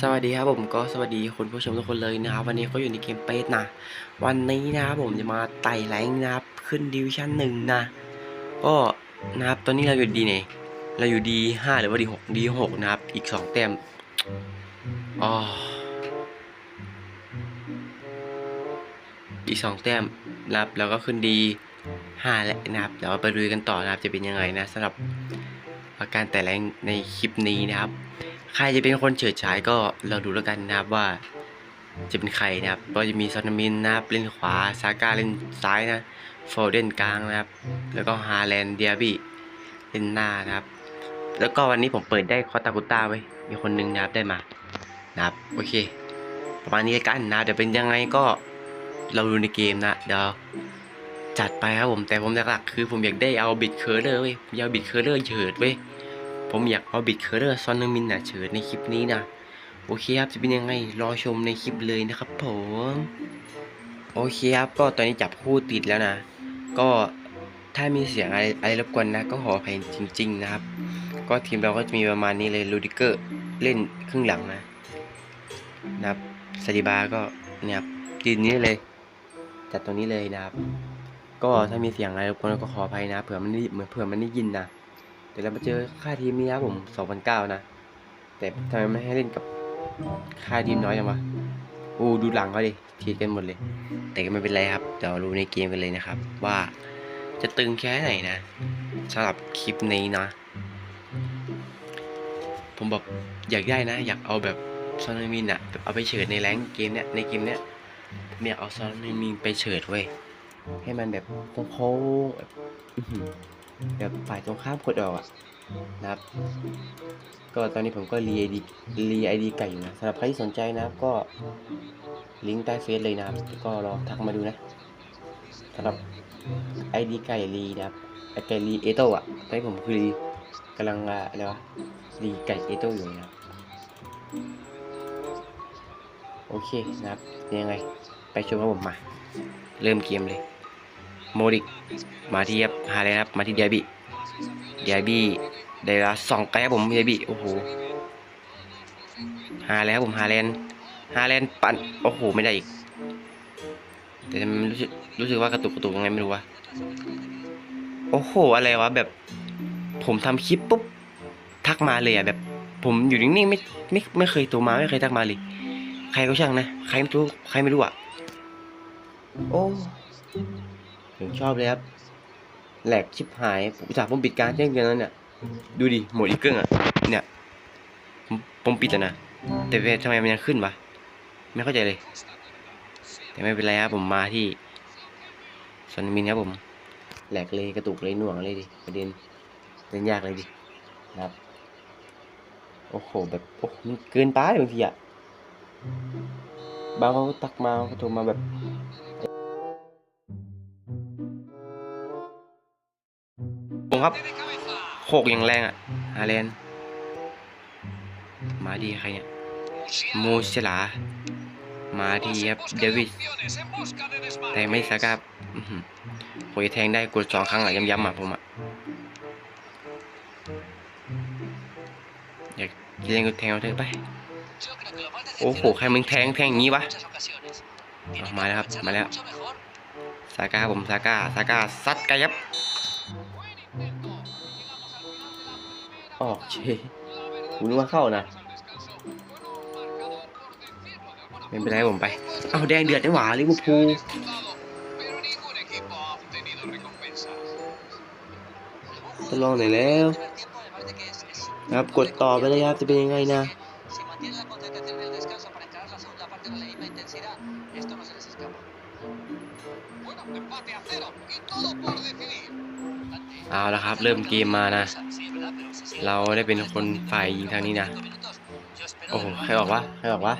สวัสดีครับผมก็สวัสดีคุณผู้ชมทุกคนเลยนะครับวันนี้ก็อยู่ในเกมเปสนะ วันนี้นะครับผมจะมาไต่แรงนะครับขึ้นดิวิชั่นหนึ่งนะก็นะครับตอนนี้เราอยู่ดีเนี่ยเราอยู่ดีห้าหรือว่าดีหกดีหกนะครับอีกสองแต้มอ๋ออีกสองแต้มนะครับแล้วก็ขึ้นดีห้าแล้วนะครับเดี๋ยวไปดูกันต่อนะครับจะเป็นยังไงนะสำหรับอาการแต่แรงในคลิปนี้นะครับ ใครจะเป็นคนเฉิดฉายก็เราดูแล้วกันนะครับว่าจะเป็นใครนะครับก็จะมีซอนนามินนะครับเล่นขวา ซาก้าเล่นซ้ายนะโฟเดนกลางนะครับ แล้วก็ฮาแลนด์เดียบี้เล่นหน้านะครับ แล้วก็วันนี้ผมเปิดได้คอตาคุต้าไว้ มีคนหนึงนะครับได้มานะครับ โอเค ประมาณนี้ละกันนะ เดี๋ยวเป็นยังไงก็เราดูในเกมนะ เดี๋ยวจัดไปครับผม แต่ผมหลักๆคือผมอยากได้เอาบิดเคอร์เลอร์เว้ยอยากบิดเคอร์เลอร์เฉิดเว้ย ผมอยากเอาบิดเคอร์เรอร์ซอนนึงมินน่ะเฉิดในคลิปนี้นะ โอเคครับจะเป็นยังไงรอชมในคลิปเลยนะครับผม โอเคครับก็ตอนนี้จับคู่ติดแล้วนะ ก็ถ้ามีเสียงอะไรอะไรรบกวนนะ ก็ขออภัยจริง ๆ นะครับ ก็ทีมเราก็จะมีประมาณนี้เลยลูดิเกอร์เล่นครึ่งหลังนะนะครับซาดิบาก็เนี่ยครับยืนนี้เลยจัดตรงนี้เลยนะครับ ก็ถ้ามีเสียงอะไรรบกวนก็ขออภัยนะเผื่อมันได้เหมือนเผื่อมันได้ยินนะ เดี๋ยวเรามาเจอค่ายทีมนี้ครับผม2009นะ แต่ทำไมไม่ให้เล่นกับค่ายทีมน้อยจังวะอู้ดูหลังเขาดิทีดกันหมดเลย แต่ก็ไม่เป็นไรครับ เดี๋ยวรู้ในเกมกันเลยนะครับ ว่าจะตึงแค่ไหนนะสำหรับคลิปนี้นะ ผมแบบอยากได้นะ อยากเอาแบบซอนมินอะแบบเอาไปเฉิดในแรงเกมเนี้ยในเกมเนี้ยผมอยากเอาซอนมินไปเฉิดเว้ยให้มันแบบโค้งๆ แบบฝ่ายตรงข้ามกดออกอะนะครับ ก็ตอนนี้ผมก็รีไอดีรีไอดีไก่อยู่นะสำหรับใครที่สนใจนะครับก็ลิงก์ใต้เฟซเลยนะครับ ก็รอทักมาดูนะสำหรับไอดีไก่รีนะครับไอไก่รีเอโต้อะตอนนี้ผมคือรีกำลังอะไรวะรีไก่เอโต้อยู่นะโอเคนะครับเป็นยังไง ไปชมครับผมมา เริ่มเกมเลย โมดิกมาที่ครับฮาเลยครับมาที่เดียบี้เดียบี้ได้ละสองไกลครับผมเดียบี้โอ้โหฮาแล้วผมฮาแลนฮาแลนปั่นโอ้โหไม่ได้อีกแต่รู้สึกรู้สึกว่ากระตุกกระตุกยังไงไม่รู้วะโอ้โหอะไรวะแบบ ผมทำคลิปปุ๊บทักมาเลยอะแบบ ผมอยู่นิ่งๆไม่ไม่ไม่เคยตัวมาไม่เคยทักมาเลย ใครก็ช่างนะ ใครไม่รู้ใครไม่รู้อะโอ้ ผมชอบเลยครับแหลกชิบหายผมจากผมปิดการแจ้งเตือนแล้วเนี่ยดูดิหมดอีกเกึ่งอะเนี่ยผมผมปิดแล้วนะแต่เวทำไมมันยังขึ้นวะไม่เข้าใจเลย แต่ไม่เป็นไรครับผมมาที่ซอนมินครับผมแหลกเลยกระตุกเลยหน่วงเลยดิประเด็นเล่นยากเลยดินะครับโอ้โหแบบโอ้โหมันเกินไปบางทีอะบางเขาก็ตักมาเขาโทรมาแบบ ครับโขกอย่างแรงอะฮาเลนมาดีใครเนี่ยมูเซลา มาดีครับเดวิสแทงไม่สักครับหือโอยแทงได้กดสองครั้งอะย้ำๆอะผมอะอยากเล่นก็แทงเอาเถอะไปโอ้โหใครมึงแทงแทงอย่างงี้วะเอามาแล้วครับมาแล้วซาก้าผมซาก้าซาก้าซัดไกลครับ ออกเชยกูนึกว่าเข้านะไม่เป็นไรผมไป เอาแดงเดือดนี่หว่าลิเวอร์พูลทดลองหน่อยแล้วครับกดต่อไปเลยครับจะเป็นยังไงนะ Si mantiene la concentración en el descanso para encarar la segunda parte de la misma intensidad, esto no se les escapa. Bueno, empate a cero y todo por decidir. เอาละครับ เริ่มเกมมานะ เราได้เป็นคนฝ่ายยิงทางนี้นะ โอ้โหใครออกวะใครออกวะ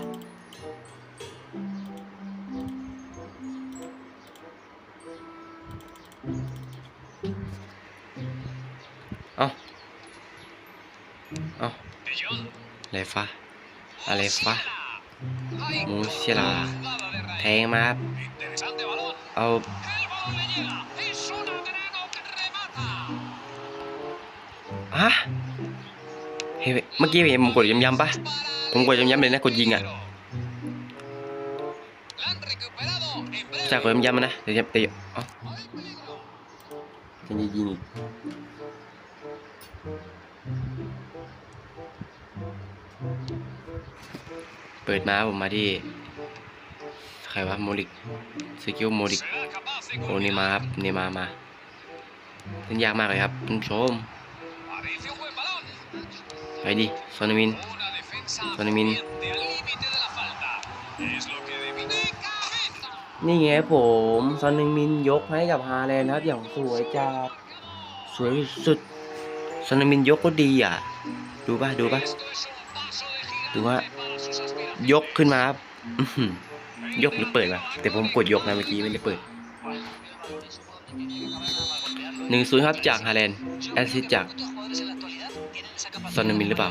เอาเอาอะไรฟ้าอะไรฟ้ามูเชลา แทงมาครับเอาฮะเฮ้ยเมื่อกี้เห็นผมกดย้ำๆปะผมกดย้ำๆเลยนะกดยิงอะจากกดย้ำๆนะเดี๋ยวจะเตะเอ๋อจะยิงอีกเปิดมาผมมาที่ ใครวะโมลิกสกิลโมลิก Será capaz de โอ้เนมาร์ครับเนมาร์มาเล่นยากมากเลยครับคุณผู้ชม Parece un buen balón. ไปดิซอนมิน Una defensa Son Min. eficiente al límite de la falta. Es lo que debí. ¡De cabeza! นี่ไงผมซอนมินยกให้กับฮาแลนด์ครับอย่างสวยจัดสวยสุดซอนมินยกก็ดีอะ ดูป่ะดูป่ะ Esto es un paso de gigante Tú va- para sus aspiraciones. ยกขึ้นมาครับอื้อหือ ยกหรือเปิดวะแต่ผมกดยกนะเมื่อกี้ไม่ได้เปิดหนึ่งศูนย์ครับจากฮาแลนด์แอสซิสจาก Son Min หรือเปล่า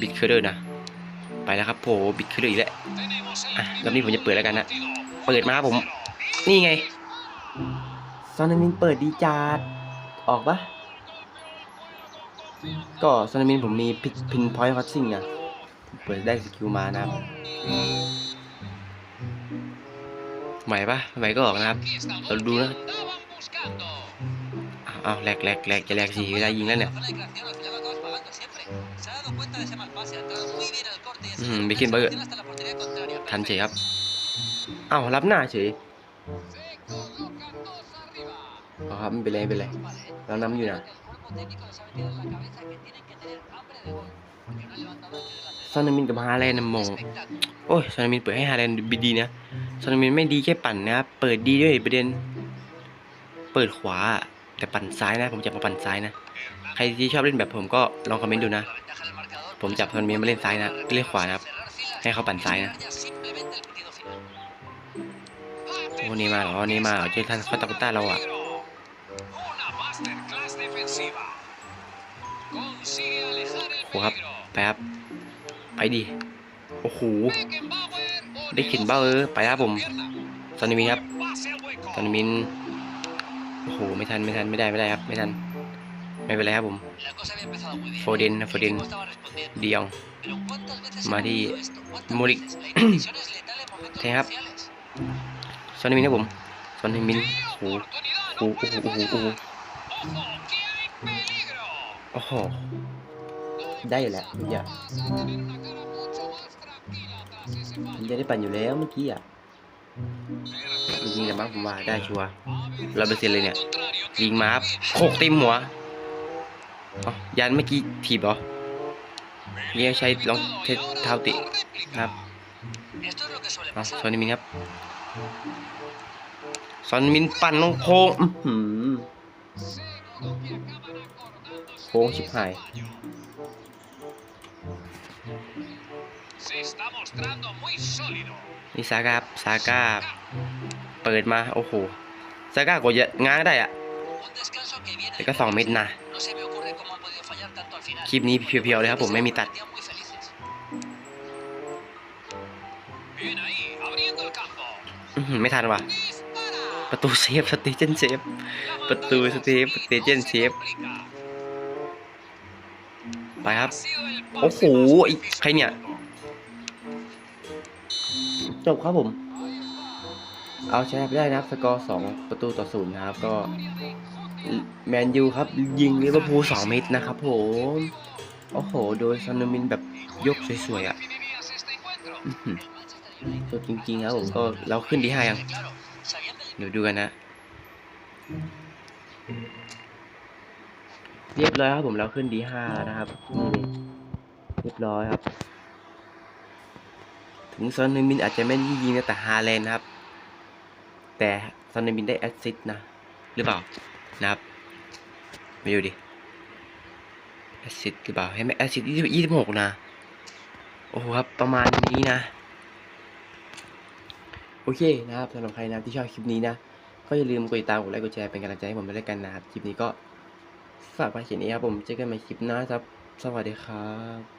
บิดเคอร์เดอร์นะ ไปแล้วครับโผบิดเคอร์เดอร์อีกแล้วอะรอบนี้ผมจะเปิดแล้วกันนะเปิดมาครับผม นี่ไงซอนมินเปิดดีจัดออกปะก็ซอนมินผมมีพิกพินพอยต์คัตซิ่งนะเปิดได้สกิลมานะครับ ใหม่ปะใหม่ก็ออกนะครับเราดูนะเอาแหลกแหลกแหลกจะแหลกสีเวลายิงแล้วเนี่ยอืมบิกินเบอร์ทันเฉยครับเอารับหน้าเฉยเอาครับไม่เป็นไรไม่เป็นไรเรานำอยู่นะ ซานามินกับฮาแลนด์นโมโอ้ยซานามินเปิดให้ฮาแลนด์ดีนะซานามินไม่ดีแค่ปั่นนะครับเปิดดีด้วยประเด็น เปิดขวา แต่ปั่นซ้ายนะ ผมจะมาปั่นซ้ายนะ ใครที่ชอบเล่นแบบผมก็ลองคอมเมนต์ดูนะ ผมจับซานามินมาเล่นซ้ายนะเล่นขวานะครับ ให้เขาปั่นซ้ายนะโอ้นี่มาเหรอนี่มาเหรอเจอทันฟาตาต้าเราอะโอ้ครับ ไปครับ ไปดิ โอ้โห Beckenbauer ได้ขินเบ้าเออ ไปครับผม pierna. ซอนมินครับ Pase al hueco. ซอนมิน โอ้โห ไม่ทัน ไม่ทัน ไม่ได้ ไม่ได้ครับ ไม่ทัน ไม่เป็นไรครับผม La cosa había empezado muy bien. Foden, El Foden. equipo estaba respondiendo. ดียอง Pero ¿cuántas veces Mari- hemos visto esto? ¿Cuántas Morik. veces? La indecisión es letal en momentos Thế ครับ cruciales. ซอนมินครับผมซอนมิน โอ้โห Oportunidad, โอ้ no โหโอ้ puede โห โอ้โห fallar. Ojo, que hay peligro. โอ้โห ได้อยู่แหละอย่า Vas a tener una cara mucho más tranquila tras ese ผม fallo. จะได้ปั่นอยู่แล้วเมื่อกี้อะยิงแต่บ้างผมว่าได้ชัวร์ร้อยเปเซ็นเลยเนี่ยยิงมาครับโขกเต็มหัวยันเมื่อกี้ถีบเหรอเนี่ยใช้ลองเทสเท้าติครับซอนมินครับซอนมินปั่นลงโค้งโค้งชิบหาย fallo. Se está mostrando muy sólido. นี่ซาก้าครับซาก้าเปิดมา โอ้โห ซาก้ากดจะง้างได้อะ Un descanso que viene แต่ de ก็สองเม็ดนะ No se me ocurre cómo han podido fallar tanto al final. คลิปนี้เพียวๆเลยครับผมไม่มีตัด Parecían muy felices. Bien ahí, abriendo el campo. อื้อหือไม่ทันว่ะ Dispara. ประตูเซฟสเตเจนเซฟ La ประตู mandada สเตฟ y สเตเจน no เซ se ฟ complica. ไปครับ Ha sido el โอ้ pase โห más ไอ้ preciso ใครเนี่ย del mundo. จบครับผม เอาชนะไปได้นะครับ สกอร์สองประตูต่อศูนย์นะครับ ก็แมนยูครับ ยิงลิเวอร์พูลสองเม็ดนะครับผมโอ้โห โดยซอนมินแบบยกสวยๆอะ Definirías este encuentro. อื้อหือสุดจริงๆครับผมก็เราขึ้นดีห้ายังเดี๋ยวดูกันนะ เรียบร้อยครับผมเราขึ้นดีห้านะครับ เรียบร้อยครับ ถึงซอนมินอาจจะไม่ได้ยิงนะแต่ฮาแลนด์นะครับ แต่ซอนนมินได้แอสซิสต์นะ หรือเปล่านะครับไปดูดิแอสซิสต์หรือเปล่าให้ไหมแอสซิสต์ยี่สิบหกนะโอ้โหครับประมาณนี้นะ โอเคนะครับสำหรับใครนะที่ชอบคลิปนี้นะ ก็อย่าลืมกดติดตามกดไลค์กดแชร์เป็นกำลังใจให้ผมด้วยกันนะครับคลิปนี้ก็ฝากไว้เขียนนี้ครับผมเจอกันใหม่คลิปหน้าครับ สวัสดีครับ